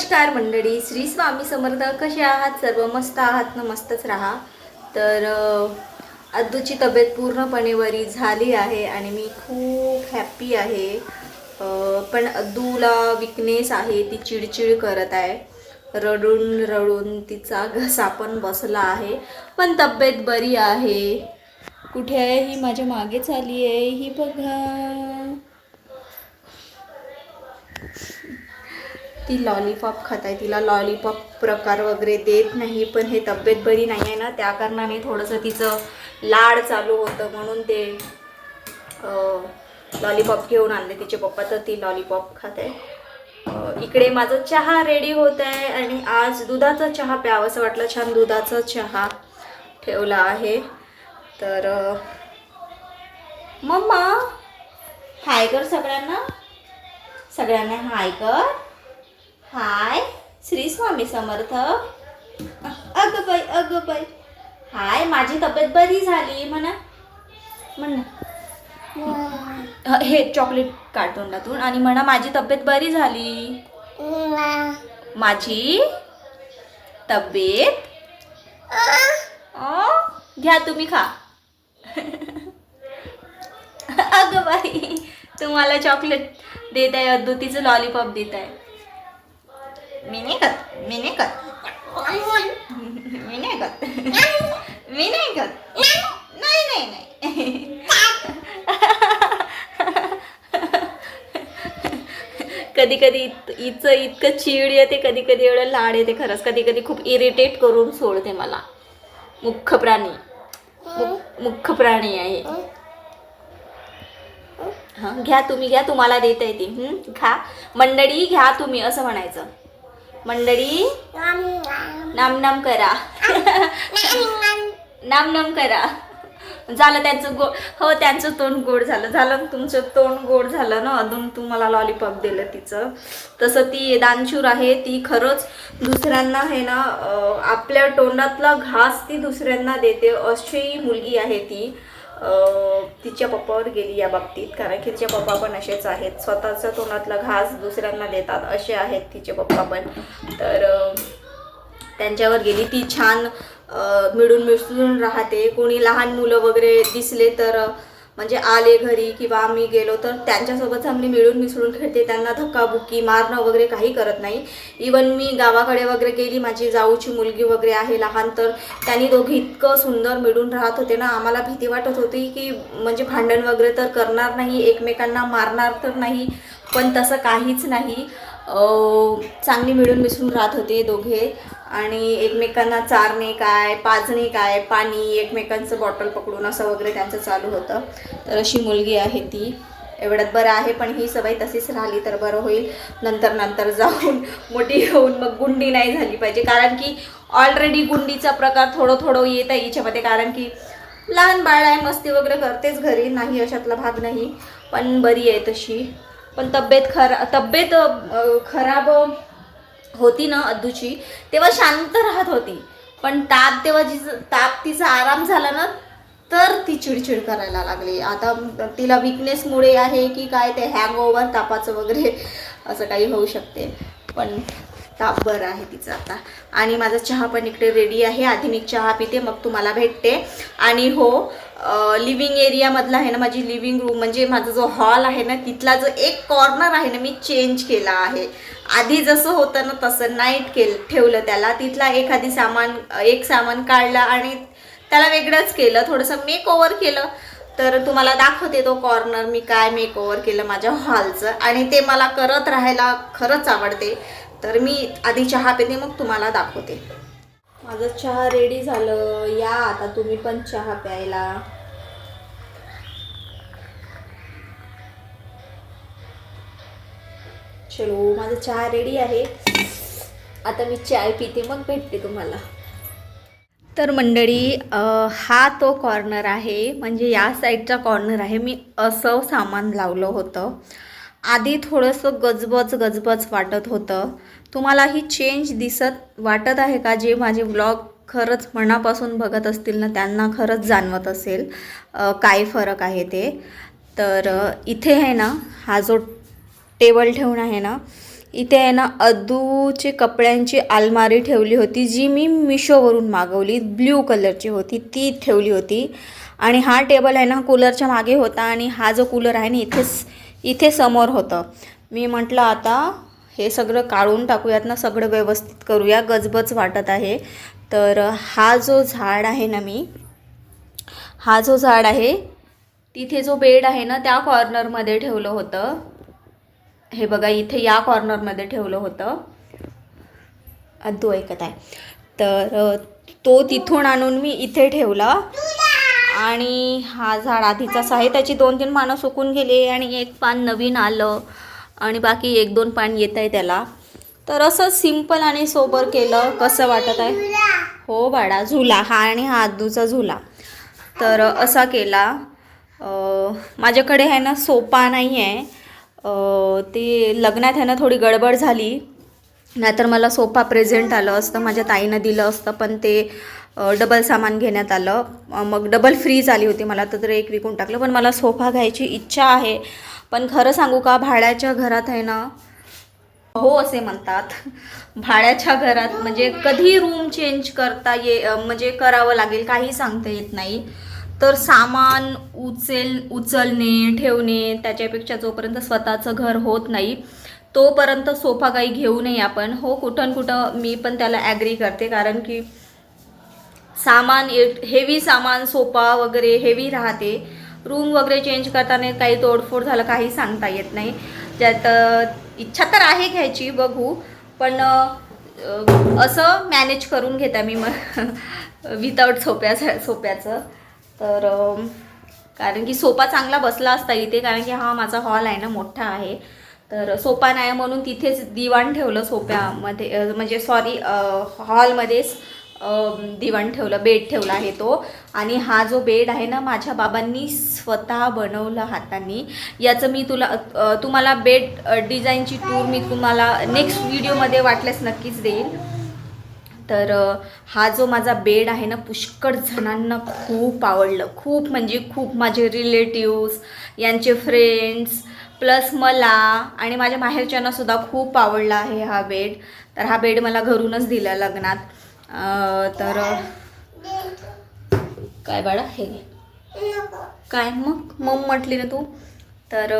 नमस्कार मंडळी श्री स्वामी समर्थ कसे आहात सर्व? मस्त आहात? ना मस्तच राहा. तर अद्दूची तब्येत पूर्णपणे वरी झाली आहे आणि मी खूप हॅप्पी आहे. पण अद्दूला विकनेस आहे ती चिडचिड करत आहे. रडून रडून तिचा घसा पण बसला आहे. पण तब्येत बरी आहे. कुठे आहे ही माझ्या मागेच आली आहे ही बघा. ती लॉलीपॉप खात आहे तिला लॉलीपॉप प्रकार वगैरे देत नाही पण हे तब्येत बरी नाही आहे ना त्या कारणाने थोडंसं तिचं लाड चालू होतं म्हणून ते लॉलीपॉप घेऊन आणले. तिचे पप्पा तर ती लॉलीपॉप खात आहे इकडे माझं चहा रेडी होत आहे आणि आज दुधाचा चहा प्यावंसं वाटलं. छान दुधाचा चहा ठेवला आहे. तर मम्मा हाय कर सगळ्यांना. सगळ्यांना हाय कर. हाय श्री स्वामी समर्थ. अगं बाई अगं बाई. हाय माझी तब्येत बरी झाली म्हणा. म्हण. ना. हे चॉकलेट कार्टूनलातून आणि म्हणा माझी तब्येत बरी झाली. माझी तब्येत? घ्या तुम्ही खा. अगं बाई तुम्हाला चॉकलेट देत आहे अद्दुतीचं लॉलीपॉप देत आहे. मी नाही खात मी नाही खात मी नाही खात मी नाही खात नाही नाही नाही कधी कधी हिचं इतकं चीड येते कधी कधी एवढं लाड येते खरंच. कधी कधी खूप इरिटेट करून सोडते मला. मुख्य प्राणी. मुख- मुख्य प्राणी आहे. घ्या तुम्ही घ्या तुम्हाला देता येते. हं? खा. मंडळी घ्या तुम्ही असं म्हणायचं. मंडळी? नाम नाम करा. नाम नाम करा. झालं त्यांचं गो हो त्यांचं तोंड गोड झालं. झालं तुमचं तोंड गोड झालं ना? अजून तुम्हाला लॉलीपॉप दिलं तिचं. तसं ती दानशूर आहे. ती खरंच दुसऱ्यांना आहे ना आपल्या तोंडातला घास ती दुसऱ्यांना देते. अशी मुलगी आहे ती. तिच्या पप्पावर गेली या बाबतीत. कारण की तिचे पप्पा पण असेच आहेत. स्वतःचा तोंडातला घास दुसऱ्यांना देतात असे आहेत तिचे पप्पा पण. तर त्यांच्यावर गेली. ती छान मिळून मिसळून राहते. कोणी लहान मुलं वगैरे दिसले तर म्हणजे आले घरी किंवा आम्ही गेलो तर त्यांच्यासोबत चांगली मिळून मिसळून खेळते. त्यांना धक्काबुक्की मारणं वगैरे काही करत नाही. इवन मी गावाकडे वगैरे गेली माझी जाऊची मुलगी वगैरे आहे लहान तर त्यांनी दोघी इतकं सुंदर मिळून राहत होते ना. आम्हाला भीती वाटत होती की म्हणजे भांडण वगैरे तर करणार नाही एकमेकांना मारणार तर नाही पण तसं काहीच नाही. चांगली मिळून मिसळून राहत होते दोघे. आणि एकमेकांना चारणे काय पाजणे काय पाणी एकमेकांचं बॉटल पकडून असं वगैरे त्यांचं चालू होतं. तर अशी मुलगी आहे ती. एवढ्यात बरं आहे पण ही सवय तशीच राहिली तर बरं होईल. नंतर नंतर जाऊन मोठी होऊन मग गुंडी नाही झाली पाहिजे. कारण की ऑलरेडी गुंडीचा प्रकार थोडं थोडं येत आहे हिच्यामध्ये. कारण की लहान बाळ आहे मस्ती वगैरे करतेच घरी. नाही अशातला भाग नाही. पण बरी आहे तशी. पण तब्येत खरा तब्येत खराब होती ना अद्दूची तेव्हा शांत राहत होती. पण ताप तेव्हा जिचं ताप तिचा आराम झाला ना तर ती चिडचिड करायला लागली. आता तिला विकनेसमुळे आहे की काय ते हँग ओव्हर तापाचं वगैरे असं काही होऊ शकते. पण ताप बरं आहे तिचं आता. आणि माझा चहा पण इकडे रेडी आहे. आधी मी चहा पिते मग तुम्हाला भेटते. आणि हो लिव्हिंग एरियामधला आहे ना माझी लिव्हिंग रूम म्हणजे माझा जो हॉल आहे ना तिथला जो एक कॉर्नर आहे ना मी चेंज केला आहे. आधी जसं होतं ना तसं नाईट केल ठेवलं त्याला. तिथला एखादी सामान एक सामान काढलं आणि त्याला वेगळंच केलं. थोडंसं मेक ओव्हर केलं. तर तुम्हाला दाखवते तो कॉर्नर मी काय मेक ओव्हर केलं माझ्या हॉलचं आणि ते मला करत राहायला खरंच आवडते. तर मी आधी चहा पिते मग तुम्हाला दाखवते. माझं चहा रेडी झालं. या आता तुम्ही पण चहा प्यायला. चलो माझा चहा रेडी आहे. आता मी चाय पिते मग भेटते तुम्हाला. तर मंडळी हा तो कॉर्नर आहे. म्हणजे या साईडचा कॉर्नर आहे. मी असं सामान लावलं होतं. आधी थोडंसं गजबज गजबज वाटत होतं. तुम्हाला ही चेंज दिसत वाटत आहे का? जे माझे व्लॉग खरंच मनापासून बघत असतील ना त्यांना खरंच जाणवत असेल काय फरक आहे ते. तर इथे आहे ना हा जो टेबल ठेवून आहे ना इथे आहे ना अदूचे कपड्यांची अलमारी ठेवली होती जी मी मिशोवरून मागवली. ब्ल्यू कलरची होती ती ठेवली होती. आणि हा टेबल आहे ना कूलरच्या मागे होता आणि हा जो कूलर आहे ना इथेच इथे समोर होतं. मी म्हटलं आता हे सगळं काढून टाकूयात ना सगळं व्यवस्थित करूया गजबज वाटत आहे. तर हा जो झाड आहे ना मी हा जो झाड आहे तिथे जो बेड आहे ना त्या कॉर्नरमध्ये ठेवलं होतं. हे बघा इथे या कॉर्नरमध्ये ठेवलं होतं. अद्दू ऐकत आहे. तर तो तिथून आणून मी इथे ठेवला. आणि हा झाड आधीचाच आहे. त्याची दोन तीन पानं सुकून गेली आणि एक पान नवीन आलं आणि बाकी एक दोन पान येत आहे त्याला. तर असं सिंपल आणि सोबर केलं. कसं वाटत आहे? हो बाळा झुला. हा आणि हा आदूचा झुला. तर असा केला. माझ्याकडे आहे ना सोपा नाही आहे. ते लग्नात आहे ना थोडी गडबड झाली. नाहीतर मला सोफा प्रेझेंट आलं असतं. माझ्या ताईनं दिलं असतं. पण ते डबल सामान घेण्यात आलं. मग डबल फ्रीज आली होती. मला तर एक विकून टाकलं. पण मला सोफा घ्यायची इच्छा आहे. पण खरं सांगू का भाड्याच्या घरात आहे ना हो असे म्हणतात. भाड्याच्या घरात म्हणजे कधी रूम चेंज करता ये म्हणजे करावं लागेल काही सांगता येत नाही. तर सामान उचेल उचलणे ठेवणे त्याच्यापेक्षा जोपर्यंत स्वतःचं घर होत नाही तोपर्यंत सोफा काही घेऊ नये आपण. हो कुठं कुठं मी पण त्याला ॲग्री करते. कारण की सामान हेवी सामान सोफा वगैरे हेवी राहते. रूम वगैरे चेंज करताना काही तोडफोड झालं काही सांगता येत नाही. त्यात इच्छा तर आहे घ्यायची बघू. पण असं मॅनेज करून घेता मी मग. विदाऊट सोप्याचं सोप्याचं तर कारण की सोफा चांगला बसला असता इथे कारण की हा माझा हॉल आहे ना मोठा आहे. तर सोपा नाही म्हणून तिथेच दिवाण ठेवलं सोप्यामध्ये म्हणजे सॉरी हॉलमध्येच दिवाण ठेवलं बेड ठेवला आहे तो. आणि हा जो बेड आहे ना माझ्या बाबांनी स्वतः बनवलं हातांनी. याचं मी तुला तुम्हाला बेड डिझाईनची टूर मी तुम्हाला नेक्स्ट व्हिडिओमध्ये वाटल्यास नक्कीच देईल तर हा जो माझा बेड आहे ना पुष्कळ जणांना खूप आवडलं. खूप म्हणजे खूप माझे रिलेटिव्स यांचे फ्रेंड्स प्लस मला आणि माझ्या माहेरच्यांनासुद्धा खूप आवडला आहे हा बेड. तर हा बेड मला घरूनच दिला लग्नात. तर काय बाळा हे? काय मग? मग म्हटली ना तू? तर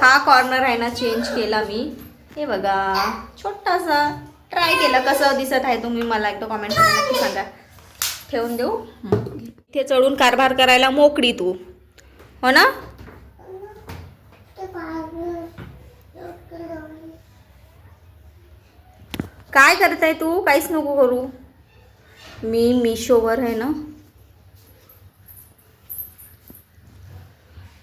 हा कॉर्नर आहे ना चेंज केला मी. हे बघा छोटासा. ट्राय केला कसं दिसत आहे तुम्ही मला एकदा कॉमेंट करून नक्की सांगा. ठेवून देऊ? इथे चढून कारभार करायला मोकळी तू. हो ना? काय करत आहे तू? काहीच नको करू. मी मिशोवर आहे ना.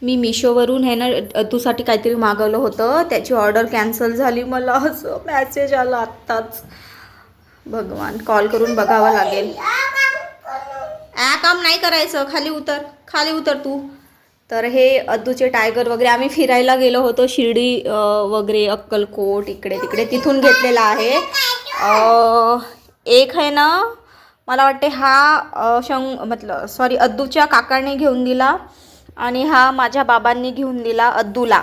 मी मिशोवरून आहे ना अतूसाठी काहीतरी मागवलं होतं. त्याची ऑर्डर कॅन्सल झाली मला. असं मॅसेज आला आत्ताच. भगवान कॉल करून बघावं लागेल. ॲ काम नाही करायचं. खाली उतर. खाली उतर तू. तर हे अद्दूचे टायगर वगैरे आम्ही फिरायला गेलो होतो शिर्डी वगैरे अक्कलकोट इकडे तिकडे तिथून घेतलेला आहे. एक आहे ना मला वाटते हा शंग मतलब सॉरी अद्दूच्या काकाने घेऊन दिला आणि हा माझ्या बाबांनी घेऊन दिला अद्दूला.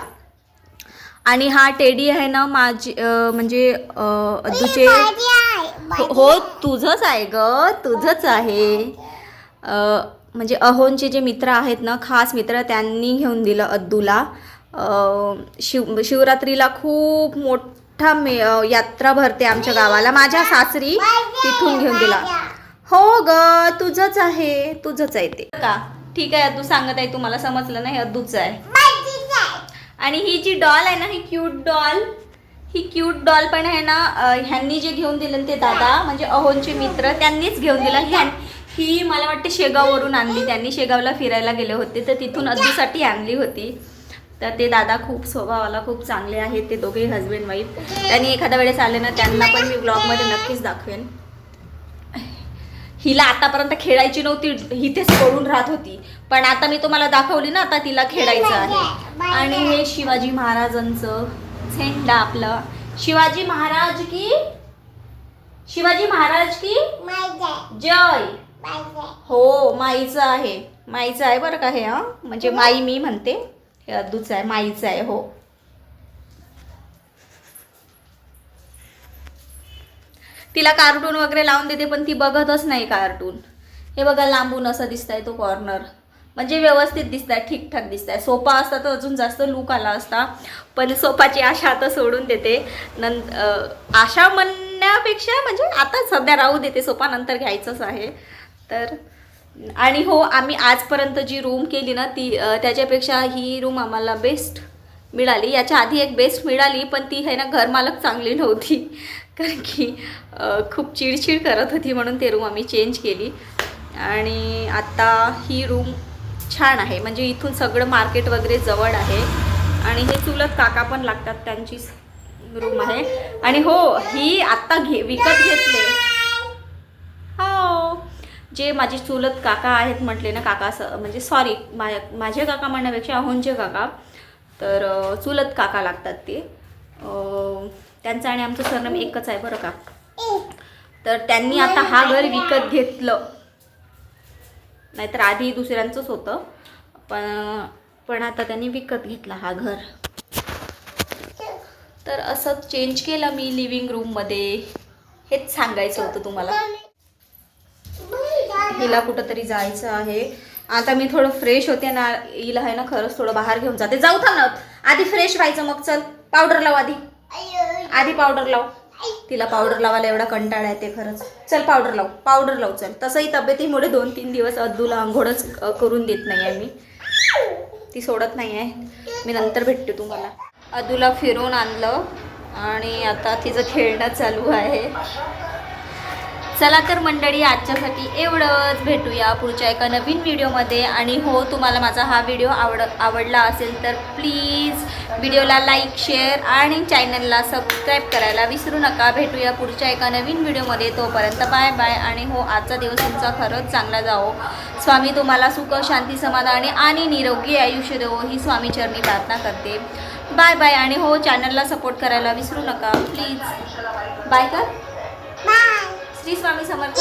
आणि हा टेडी आहे ना माझी म्हणजे अद्दूचे हो हो, तुझंच आहे ग तुझंच आहे. म्हणजे अहोंचे जे मित्र आहेत ना खास मित्र त्यांनी घेऊन दिलं अद्दूला. शिव शिवरात्रीला खूप मोठा मे यात्रा भरते आमच्या गावाला. माझ्या सासरी तिथून घेऊन दिला. हो ग तुझंच आहे. तुझंच आहे ते. का? ठीक आहे अद्दू सांगत आहे तुम्हाला समजलं नाही अद्दूच आहे. आणि ही जी डॉल आहे ना ही क्यूट डॉल ही क्यूट डॉल पण आहे ना अ, ह्यांनी जे घेऊन दिलं ते दादा म्हणजे अहोंचे मित्र त्यांनीच घेऊन दिला. ह्यां ही मला वाटते शेगाववरून आणली. त्यांनी शेगावला फिरायला गेले होते तर तिथून अद्दूसाठी आणली होती. तर ते दादा खूप स्वभावाला खूप चांगले आहेत ते दोघे हजबंड वाईफ त्यांनी एखाद्या वेळेस आले ना त्यांना पण मी ब्लॉगमध्ये नक्कीच दाखवेन. हिला आतापर्यंत खेळायची नव्हती इथेच पडून राहत होती. पण आता मी तुम्हाला दाखवली ना आता तिला खेळायचं आहे. आणि हे शिवाजी महाराजांचं झेंडा आपलं. शिवाजी महाराज की? शिवाजी महाराज की? जय. हो माईचं आहे. माईचं आहे बरं का हे हा? म्हणजे माई मी म्हणते. हे अद्दूचं आहे माईचं आहे हो. तिला कार्टून वगैरे लावून देते पण ती बघतच नाही कार्टून. हे बघा लांबून असं दिसतंय तो कॉर्नर म्हणजे व्यवस्थित दिसत आहे ठीकठाक दिसत आहे सोफा असता तर अजून जास्त लूक आला असता पण सोफाची आशा आता सोडून देते. नंत आशा म्हणण्यापेक्षा म्हणजे आता सध्या राहू देते सोफा नंतर घ्यायचंच आहे. तर आणि हो आम्ही आजपर्यंत जी रूम केली ना ती त्याच्यापेक्षा ही रूम आम्हाला बेस्ट मिळाली. याच्या आधी एक बेस्ट मिळाली पण ती आहे ना घरमालक चांगली नव्हती. कारण की खूप चिडचिड करत होती म्हणून ते रूम आम्ही चेंज केली. आणि आता ही रूम छान आहे. म्हणजे इथून सगळं मार्केट वगैरे जवळ आहे. आणि हे चुलत काका पण लागतात त्यांची रूम आहे. आणि हो ही आत्ता घे विकत घेतले. हो. जे माझे चुलत काका आहेत म्हटले ना काका स म्हणजे सॉरी मा माझे काका म्हणण्यापेक्षा अहोंचे काका. तर चुलत काका लागतात ते. त्यांचं आणि आमचं सरनेम एकच आहे बरं का? तर त्यांनी आता हा घर विकत घेतलं. नाहीतर आधी दुसऱ्यांचंच होतं. पण पण आता त्यांनी विकत घेतला हा घर. तर असं चेंज केलं मी लिव्हिंग रूममध्ये हेच सांगायचं होतं तुम्हाला. हिला कुठंतरी जायचं आहे. आता मी थोडं फ्रेश होते ना हिला आहे ना खरंच थोडं बाहेर घेऊन जाते. जाऊ थांब ना. आधी फ्रेश व्हायचं मग चल. पावडर लाव आधी. आधी पावडर लाव. तिला पावडर लावायला एवढा कंटाळा येते खरंच. चल पावडर लाव. पावडर लाव चल. तसंही तब्येतीमुळे दोन तीन दिवस अद्दूला आंघोळच करून देत नाही आहे मी. ती सोडत नाही आहे. मी नंतर भेटते तुम्हाला. अदूला फिरून आणलं आणि आता तिचं खेळणं चालू आहे. चला तर मंडळी आजच्यासाठी एवढंच. भेटूया पुढच्या एका नवीन व्हिडिओमध्ये. आणि हो तुम्हाला माझा हा व्हिडिओ आवड आवडला असेल तर प्लीज व्हिडिओला लाईक शेअर आणि चॅनलला सबस्क्राईब करायला विसरू नका. भेटूया पुढच्या एका नवीन व्हिडिओमध्ये. तोपर्यंत बाय बाय. आणि हो आजचा दिवस तुमचा खरंच चांगला जाओ स्वामी तुम्हाला सुख शांती समाधानी आणि निरोगी आयुष्य देवो ही स्वामी चरणी प्रार्थना करते. Bye bye. आणि हो चॅनलला सपोर्ट करायला विसरू नका. प्लीज. बाय कर श्री स्वामी समर्थ.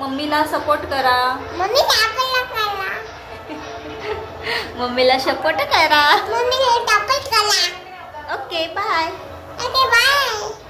मम्मीला सपोर्ट करा. मम्मी टाकला करा. मम्मीला सपोर्ट करा. मम्मी टाकत करा. Okay bye okay bye